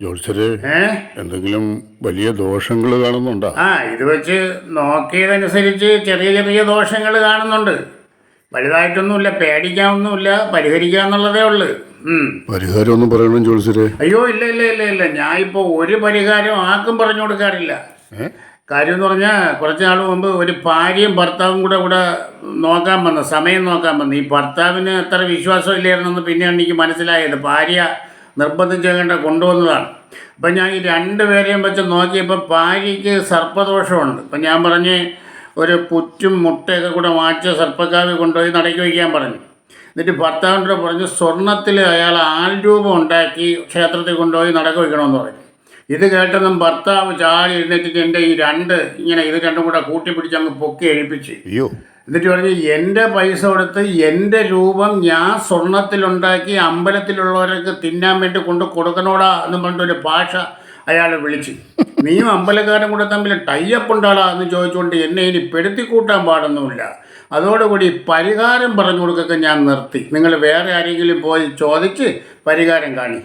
ജോത്സര് എന്തെങ്കിലും വലിയ ദോഷങ്ങൾ കാണുന്നുണ്ടോ? ആ ഇത് വെച്ച് നോക്കിയതനുസരിച്ച് ചെറിയ ചെറിയ ദോഷങ്ങൾ കാണുന്നുണ്ട്. വലുതായിട്ടൊന്നുമില്ല പേടിക്കാനൊന്നുമില്ല പരിഹരിക്കാന്നുള്ളതേ ഉള്ളു. ഉം. പരിഹാരം ഒന്നും പറയണം ജോത്സര് അയ്യോ ഇല്ല ഇല്ല ഇല്ല ഇല്ല. ഞാൻ ഇപ്പോൾ ഒരു പരിഹാരം ആർക്കും പറഞ്ഞു കൊടുക്കാറില്ല. കാര്യം എന്ന് പറഞ്ഞാൽ കുറച്ച് നാൾ മുമ്പ് ഒരു ഭാര്യയും ഭർത്താവും കൂടെ ഇവിടെ നോക്കാൻ വന്നു സമയം നോക്കാൻ വന്നു. ഈ ഭർത്താവിന് അത്ര വിശ്വാസം ഇല്ലായിരുന്നെന്ന് പിന്നെയാണ് എനിക്ക് മനസ്സിലായത്. ഭാര്യ നിർബന്ധിച്ച് കണ്ട കൊണ്ടുവന്നതാണ്. അപ്പം ഞാൻ ഈ രണ്ട് പേരെയും വെച്ച് നോക്കിയപ്പോൾ ഭാര്യയ്ക്ക് സർപ്പദോഷമുണ്ട്. അപ്പം ഞാൻ പറഞ്ഞ് ഒരു പുറ്റും മുട്ടയൊക്കെ കൂടെ വാങ്ങിച്ച് സർപ്പക്കാവി കൊണ്ടുപോയി നടക്കി വയ്ക്കാൻ പറഞ്ഞു. എന്നിട്ട് ഭർത്താവിന്റെ പറഞ്ഞ് സ്വർണത്തിൽ അയാൾ ആൾരൂപം ഉണ്ടാക്കി ക്ഷേത്രത്തിൽ കൊണ്ടുപോയി നടക്കി വയ്ക്കണമെന്ന് പറഞ്ഞു. ഇത് കേട്ടതും ഭർത്താവ് ചാടി എഴുന്നേറ്റിട്ട് എന്റെ ഈ രണ്ട് ഇങ്ങനെ ഇത് രണ്ടും കൂടെ കൂട്ടിപ്പിടിച്ച് അങ്ങ് പൊക്കി എഴുപ്പിച്ച്. അയ്യോ. എന്നിട്ട് പറഞ്ഞ് എന്റെ പൈസ കൊടുത്ത് എന്റെ രൂപം ഞാൻ സ്വർണത്തിലുണ്ടാക്കി അമ്പലത്തിലുള്ളവർക്ക് തിന്നാൻ വേണ്ടി കൊണ്ട് കൊടുക്കണോടാ എന്ന് പറഞ്ഞിട്ടൊരു ഭാഷ അയാളെ വിളിച്ച്. നീയും അമ്പലക്കാരും കൂടെ തമ്മിൽ ടൈപ്പ് ഉണ്ടാടാ? എന്ന് ചോദിച്ചുകൊണ്ട് എന്നെ ഇനി പെടുത്തിക്കൂട്ടാൻ പാടൊന്നുമില്ല. അതോടുകൂടി പരിഹാരം പറഞ്ഞു കൊടുക്കൊക്കെ ഞാൻ നിർത്തി. നിങ്ങൾ വേറെ ആരെങ്കിലും പോയി ചോദിച്ച് പരിഹാരം കാണി.